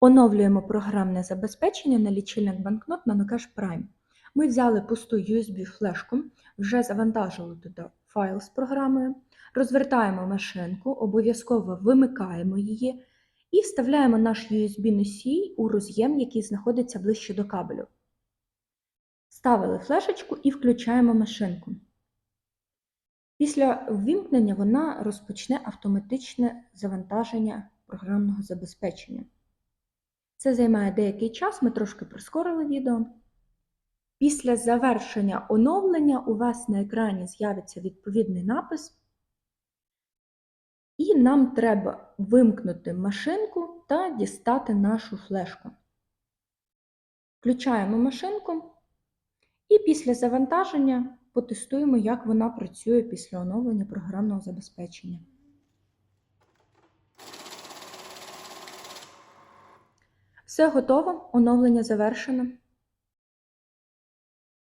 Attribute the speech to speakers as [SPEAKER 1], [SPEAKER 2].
[SPEAKER 1] Оновлюємо програмне забезпечення на лічильник банкнот на Nocash Prime. Ми взяли пусту USB-флешку, вже завантажили туди файл з програмою, розвертаємо машинку, обов'язково вимикаємо її і вставляємо наш USB-носій у роз'єм, який знаходиться ближче до кабелю. Ставили флешечку і включаємо машинку. Після ввімкнення вона розпочне автоматичне завантаження програмного забезпечення. Це займає деякий час, ми трошки прискорили відео. Після завершення оновлення у вас на екрані з'явиться відповідний напис, і нам треба вимкнути машинку та дістати нашу флешку. Включаємо машинку і після завантаження потестуємо, як вона працює після оновлення програмного забезпечення. Все готово, оновлення завершено.